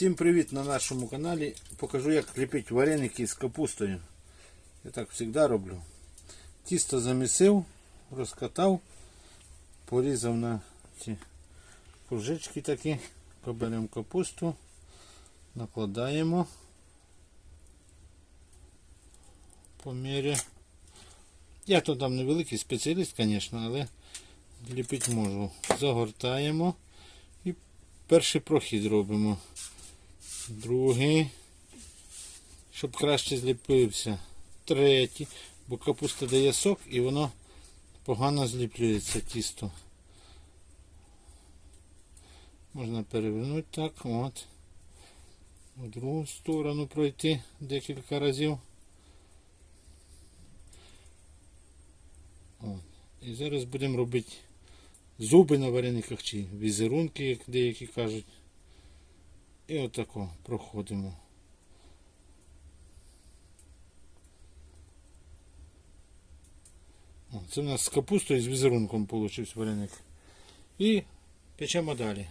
Всім привіт на нашому каналі. Покажу як ліпити вареники з капустою. Я так завжди роблю. Тісто замісив, розкатав, порізав на ці кружечки такі. Поберемо капусту, накладаємо по мірі. Я то там невеликий спеціаліст, звісно, але ліпити можу. Загортаємо і перший прохід робимо. Другий, щоб краще зліпився. Третій, бо капуста дає сок і воно погано зліплюється тісто. Можна перевернути так, от. В другу сторону пройти декілька разів. От. І зараз будемо робити зуби на варениках чи візерунки, як деякі кажуть. І отако проходимо. Це в нас з капустою з візерунком вийшов вареник. І печемо далі.